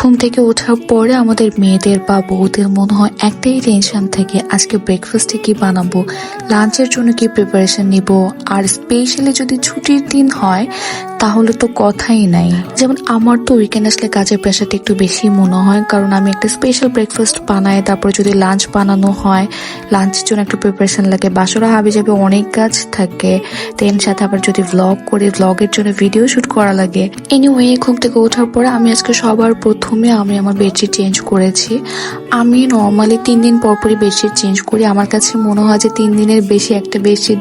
ঘুম থেকে ওঠার পরে আমাদের মেয়েদের বা বউদের মনে হয় একটাই টেনশন থাকে, আজকে ব্রেকফাস্টে কি বানাবো লাঞ্চের জন্য কি প্রিপারেশন নিব, আর স্পেশালি যদি ছুটির দিন হয়, তাহলে তো কথাই নাই। যেমন আমার তো উইকেন্ড আসলে কাজের প্রেশারটা একটু বেশি মনে হয়, কারণ আমি একটা স্পেশাল ব্রেকফাস্ট বানাই, তারপরে যদি লাঞ্চ বানানো হয় লাঞ্চের জন্য একটু প্রিপারেশন লাগে, বাসরা হাবি যাবে অনেক কাজ থাকে দেন সাথে আবার যদি ভ্লগ করে ভ্লগের জন্য ভিডিও শুট করা লাগে। এনিওয়ে ঘুম থেকে ওঠার পরে আমি আজকে সবার প্রথমে আমি আমার বেডশিট চেঞ্জ করেছি। আমি নর্মালি তিন দিন পর পরই বেডশিট চেঞ্জ করি। আমার কাছে মনে হয় যে তিন দিনের বেশি একটা বেডশিট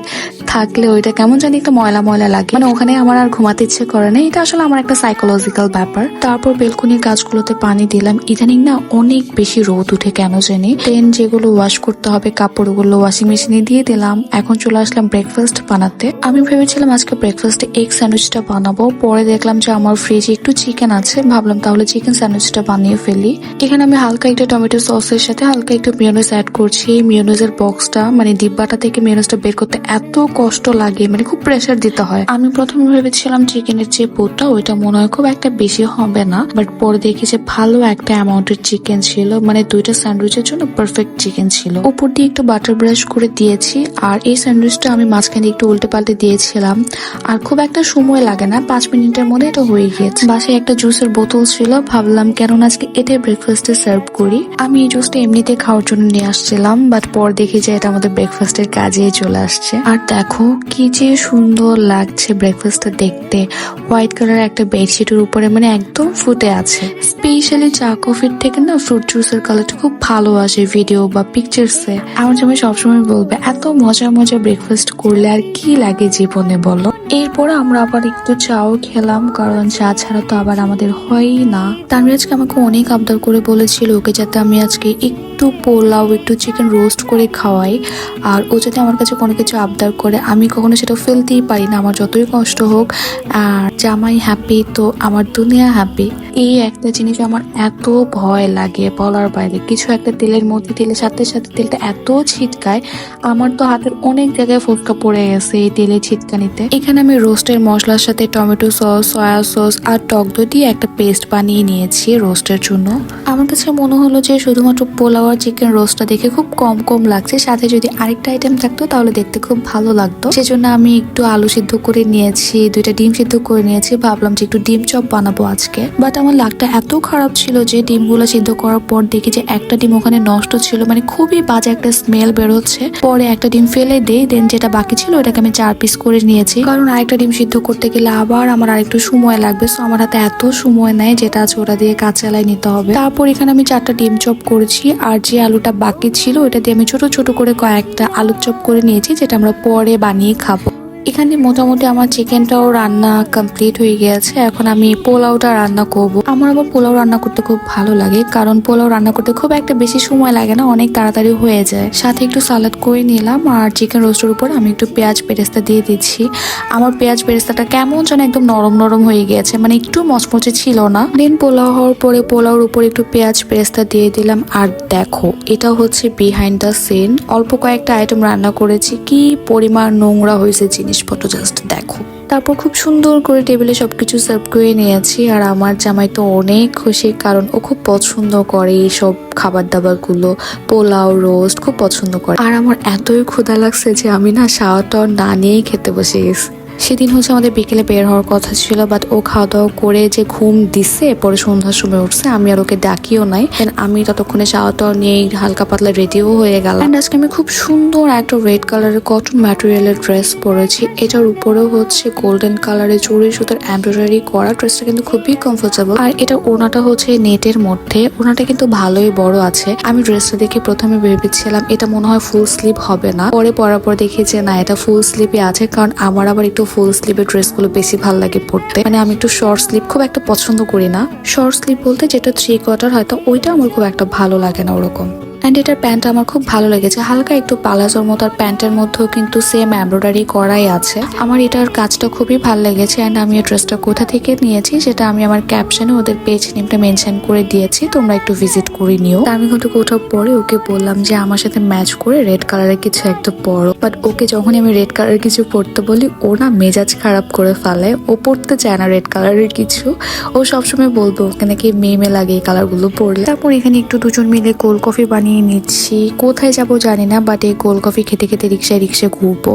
থাকলে ওইটা কেমন জানি একটা ময়লা ময়লা লাগে। মানে ওখানে আমার আর ঘুমাতে ইচ্ছে করে না। এটা আসলে আমার একটা সাইকোলজিক্যাল ব্যাপার। তারপর বেলকনির গাছগুলোতে পানি দিলাম। ইদানিং না অনেক বেশি রোদ উঠে কেন জানি। ট্রেন যেগুলো ওয়াশ করতে হবে, কাপড়গুলো ওয়াশিং মেশিনে দিয়ে দিলাম। এখন চলে আসলাম ব্রেকফাস্ট বানাতে। আমি ভেবেছিলাম আজকে ব্রেকফাস্টে এগ স্যান্ডউইচটা বানাবো। পরে দেখলাম যে আমার ফ্রিজে একটু চিকেন আছে। ভাবলাম তাহলে চিকেন স্যান্ডউইচটা বানিয়ে ফেলি। এখানে আমি হালকা একটা টমেটো সসের সাথে হালকা একটু মিয়োনিজ অ্যাড করছি। এই মিয়োনিজের বক্সটা মানে ডিব্বাটা থেকে মিয়োনিজটা বের করতে এত কষ্ট লাগে মানে খুব প্রেসার দিতে হয়। আমি প্রথমে ভেবেছিলাম চিকেনের যে পোটটা ওইটা মনে হয় খুব একটা বেশি হবে না। বাট পরে দেখি যে ভালো একটা অ্যামাউন্টের চিকেন ছিল। মানে দুইটা স্যান্ডউইচের জন্য পারফেক্ট চিকেন ছিল। উপর দিয়ে একটু বাটার ব্রাশ করে দিয়েছি। আর এই স্যান্ডউইচটা আমি মাঝখানে একটু উল্টে পাল্টে দিয়েছিলাম। আর খুব একটা সময় লাগে না, পাঁচ মিনিটের মধ্যে এটা হয়ে গিয়েছে। বাসায় একটা জুসের বোতল ছিল, ভাবলাম কেন না আজকে এটা ব্রেকফাস্টে সার্ভ করি। আমি এই জুসটা এমনিতে খাওয়ার জন্য নিয়ে আসছিলাম বাট পর দেখি যে এটা আমাদের ব্রেকফাস্টের কাজেই চলে আসছে। আর দেখো কি যে সুন্দর লাগছে ব্রেকফাস্টটা দেখতে। হোয়াইট কালার একটা বেডশিটের উপরে মানে একদম ফুটে আছে। স্পেশালি চা কফির থেকে না ফ্রুট জুসের কালারটা খুব ভালো আসে ভিডিও বা পিকচার্সে আমার জামাই সবসময় বলবে, এত মজা মজা ব্রেকফাস্ট করলে আর কি লাগে জীবনে বলো? এরপরে আমরা আবার একটু চাও খেলাম, কারণ চা ছাড়া তো আবার আমাদের হয়ই না। তানভীর আজকে আমাকে অনেক আবদার করে বলেছিল ওকে যাতে আমি আজকে একটু পোলাও, একটু চিকেন রোস্ট করে খাওয়াই। আর ও যদি আমার কাছে কোনো কিছু আবদার করে, আমি কখনো সেটা ফেলতেই পারি না। আমার যতই কষ্ট হোক, আর জামাই হ্যাপি তো আমার দুনিয়া হ্যাপি এই একটা জিনিস আমার এত ভয় লাগে বলার বাইরে। কিছু একটা তেলের মধ্যে, তেলের সাথে সাথে তেলটা এত ছিটকায়, আমার তো হাতের অনেক জায়গায় ফুটকা পড়ে গেছে এই তেলের ছিটকানিতে। এখানে আমি রোস্টের মশলার সাথে টমেটো সস সয়া সস আর টক দই দিয়ে একটা পেস্ট বানিয়ে নিয়েছি রোস্টের জন্য। আমার কাছে মনে হলো যে শুধুমাত্র পোলাও আর চিকেন রোস্টটা দেখে খুব কম কম লাগছে। সাথে যদি আরেকটা আইটেম থাকতো, তাহলে দেখতে খুব ভালো লাগতো। সেজন্য আমি একটু আলু সিদ্ধ করে নিয়েছি, দুইটা ডিম সিদ্ধ করে নিয়েছি। ভাবলাম যে একটু ডিম চপ বানাবো আজকে। বাট আমার লাগটা এত খারাপ ছিল যে ডিমগুলো সিদ্ধ করার পর দেখি যে একটা ডিম ওখানে নষ্ট ছিল। মানে খুবই বাজে একটা স্মেল বেরোচ্ছে। পরে একটা ডিম ফেলে দেই দেন যেটা বাকি ছিল ওটাকে আমি চার পিস করে নিয়েছি। কারণ আরেকটা ডিম সিদ্ধ করতে গেলে আবার আমার আরেকটু সময় লাগবে। সো আমার হাতে এত সময় নেই যেটা আছে ওটা দিয়ে কাঁচা চালাই নিতে হবে। তারপর এখানে আমি চারটা ডিম চপ করেছি, আর যে আলুটা বাকি ছিল, ওটা দিয়ে আমি ছোট ছোট করে কয়েকটা আলুর চপ করে নিয়েছি, যেটা আমরা পরে বানিয়ে খাব। এখানে মোটামুটি আমার চিকেনটাও রান্না কমপ্লিট হয়ে গেছে। এখন আমি পোলাওটা রান্না করব। আমার আবার পোলাও রান্না করতে খুব ভালো লাগে, কারণ পোলাও রান্না করতে খুব একটা বেশি সময় লাগে না, অনেক তাড়াতাড়ি হয়ে যায়। সাথে একটু সালাদ করে নিলাম আর চিকেন রোস্টের উপর আমি একটু পেঁয়াজ পেরেস্তা দিয়ে দিচ্ছি। আমার পেঁয়াজ পেরেস্তাটা কেমন যেন একদম নরম নরম হয়ে গিয়েছে মানে একটু মচমচে ছিল না। দেন পোলাও হওয়ার পরে পোলাওর উপর একটু পেঁয়াজ পেরেস্তা দিয়ে দিলাম। আর দেখো, এটা হচ্ছে বিহাইন্ড দ্য সিন অল্প কয়েকটা আইটেম রান্না করেছি। কি পরিমাণ নোংরা হয়েছে জিনিসপত্র জাস্ট দেখো। তারপর খুব সুন্দর করে টেবিলে সব কিছু সার্ভ করে নিয়েছি, আর আমার জামাই তো অনেক খুশি, কারণ ও খুব পছন্দ করে এইসব খাবার দাবারগুলো পোলাও রোস্ট খুব পছন্দ করে। আর আমার এতই ক্ষুধা লাগছে যে আমি না শাওয়া টাওয়ার না নিয়েই খেতে বসে গেছি। সেদিন হচ্ছে আমাদের বিকেলে বের হওয়ার কথা ছিল বাট ও খাওয়া দাওয়া করে যে ঘুম দিছে, পরে সন্ধ্যার সময় উঠছে, আমি আর ওকে ডাকিও নাই। আমি ততক্ষণে শাওয়া টাওয়া নিয়ে হালকা পাতলা রেডিও হয়ে গেলাম। আজকে আমি খুব সুন্দর একটা রেড কালারের কটন ম্যাটেরিয়ালের ড্রেস পরেছি। এটার উপরেও হচ্ছে গোল্ডেন কালারের চুড়ি সুতোর এমব্রয়ডারি করা ড্রেসটা কিন্তু খুবই কমফোর্টেবল আর এটা ওনাটা হচ্ছে নেটের মধ্যে। ওনাটা কিন্তু ভালোই বড় আছে। আমি ড্রেসটা দেখে প্রথমে ভেবেছিলাম, এটা মনে হয় ফুল স্লিভ হবে না। পরে পরার পর দেখি যে না, এটা ফুল স্লিভে আছে। কারণ আমার আবার একটু ফুল স্লিভের ড্রেসগুলো বেশি ভালো লাগে পড়তে মানে আমি একটু শর্ট স্লিভ খুব একটা পছন্দ করি না। শর্ট স্লিভ বলতে যেটা থ্রি কোয়ার্টার হয়তো ওইটা আমার খুব একটা ভালো লাগে না ওরকম। অ্যান্ড এটার প্যান্ট আমার খুব ভালো লেগেছে। হালকা একটু পালাজোর মতো, আর প্যান্টের মধ্যেও কিন্তু সেম এমব্রয়ডারি করাই আছে। আমার এটার কাজটা খুবই ভালো লেগেছে অ্যান্ড আমি এই ড্রেসটা কোথা থেকে নিয়েছি সেটা আমি আমার ক্যাপশনে ওদের পেজ নেমটা মেনশন করে দিয়েছি, তোমরা একটু ভিজিট করে নিও। আমি কিন্তু কোথাও পরে ওকে বললাম যে, আমার সাথে ম্যাচ করে রেড কালারের কিছু একটা পরো। বাট ওকে যখনই আমি রেড কালারের কিছু পরতে বলি, ও না মেজাজ খারাপ করে ফেলে। ও পরতে চায় না রেড কালারের কিছু। ও সবসময় বলব, ওকে নাকি মেয়ে মেয়ে লাগে এই কালারগুলো পরলে? তারপর এখানে একটু দুজন মিলে কোল্ড কফি বানিয়ে নিচ্ছি। কোথায় যাব জানি না বাট এই কোল্ড কফি খেতে খেতে রিক্সায় রিক্সায় ঘুরবো।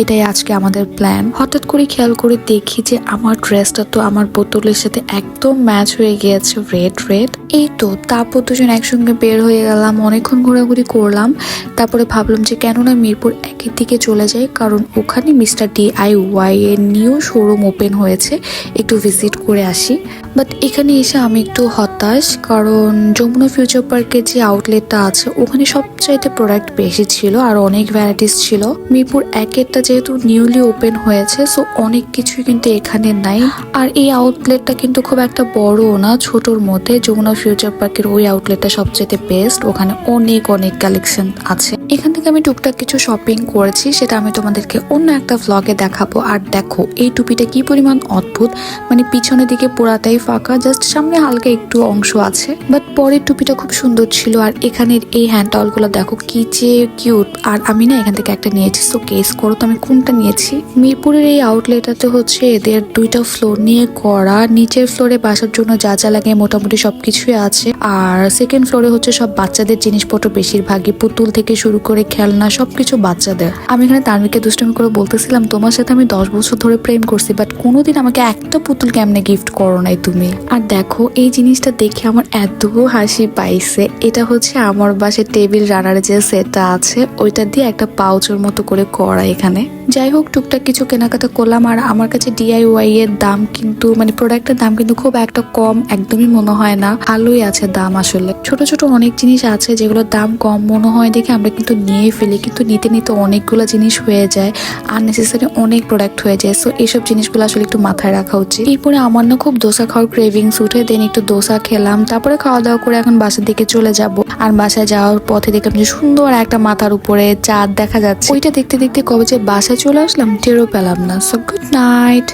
এটাই আজকে আমাদের প্ল্যান হঠাৎ করে খেয়াল করে দেখি যে আমার ড্রেসটা তো আমার বোতলের সাথে একদম ম্যাচ হয়ে গিয়েছে রেড রেড এই তো, তারপর দুজন একসঙ্গে বের হয়ে গেলাম, অনেকক্ষণ ঘোরাঘুরি করলাম। তারপরে ভাবলাম যে কেননা মিরপুর একের দিকে চলে যাই, কারণ ওখানে মিস্টার ডি আই ওয়াই এর নিউ শোরুম ওপেন হয়েছে। একটু ভিজিট করে আসি। বাট এখানে এসে আমি একটু হতাশ, কারণ যমুনা ফিউচার পার্কের যে আউটলেটটা আছে, ওখানে সবচাইতে প্রোডাক্ট বেশি ছিল আর অনেক ভ্যারাইটিস ছিল। মিরপুর একেরটা যেহেতু নিউলি ওপেন হয়েছে সো অনেক কিছুই কিন্তু এখানে নাই। আর এই আউটলেটটা কিন্তু খুব একটা বড়ও না, ছোটর মধ্যে। যমুনা ফিউচার পার্কের ওই আউটলেটটা সবচেয়ে বেস্ট ওখানে অনেক অনেক কালেকশন আছে। এখান থেকে আমি টুকটাক কিছু শপিং করেছি, সেটা আমি তোমাদেরকে অন্য একটা ভ্লগে দেখাবো। আর দেখো, এই টুপিটা কি পরিমাণ অদ্ভুত। মানে পিছনের দিকে পুরাটাই ফাঁকা জাস্ট সামনে হালকা একটু অংশ আছে। বাট পরের টুপিটা খুব সুন্দর ছিল, আর এখানের এই হ্যান্ডগুলো দেখো, কি যে কিউট আর আমি না এখান থেকে একটা নিয়েছি সো কেস করো তো আমি কোনটা নিয়েছি। মিরপুরের এই আউটলেটটাতে হচ্ছে এদের দুইটা ফ্লোর নিয়ে করা। নিচের ফ্লোরে বাসার জন্য যা যা লাগে, মোটামুটি সবকিছুই আছে। আর সেকেন্ড ফ্লোরে হচ্ছে সব বাচ্চাদের জিনিসপত্র বেশিরভাগই পুতুল থেকে শুরু করে খেলনা সবকিছু বাচ্চাদের আমি এখানে তানভিকে দুষ্টমি করে বলতেছিলাম, তোমার সাথে আমি দশ বছর ধরে প্রেম করছি বাট কোনোদিন আমাকে একটা পুতুল কেমনে গিফট করো নাই তুমি? আর দেখো, এই জিনিসটা দেখে আমার এত হাসি পাইছে। এটা হচ্ছে আমার বাসায় টেবিল রানার যে সেটটা আছে, ওইটা দিয়ে একটা পাউচের মতো করে করা এখানে। যাই হোক, টুকটাক কিছু কেনাকাটা করলাম আর আমার কাছে ডিআইওয়াই এর দাম কিন্তু মানে প্রোডাক্টের দাম কিন্তু খুব একটা কম, একদমই মনে হয় না। ভালোই আছে দাম আসলে। ছোট ছোট অনেক জিনিস আছে যেগুলোর দাম কম, মনে হয় দেখে আমরা কিন্তু নিয়ে ফেলি, কিন্তু নিতে নিতে অনেকগুলো জিনিস হয়ে যায় আননেসেসারি অনেক প্রোডাক্ট হয়ে যায়। সো এইসব জিনিসগুলো আসলে একটু মাথায় রাখা উচিত। এরপরে আমার না খুব দোসা খাওয়ার ক্রেভিংস উঠে দেন একটু দোসা খেলাম, তারপরে খাওয়া দাওয়া করে এখন বাসার দিকে চলে যাব। আর বাসায় যাওয়ার পথে দেখলাম যে সুন্দর একটা মাথার উপরে চাঁদ দেখা যাচ্ছে। ওইটা দেখতে দেখতে কবে যে বাসায় চলে আসলাম। টেরও পেলাম না সো গুড নাইট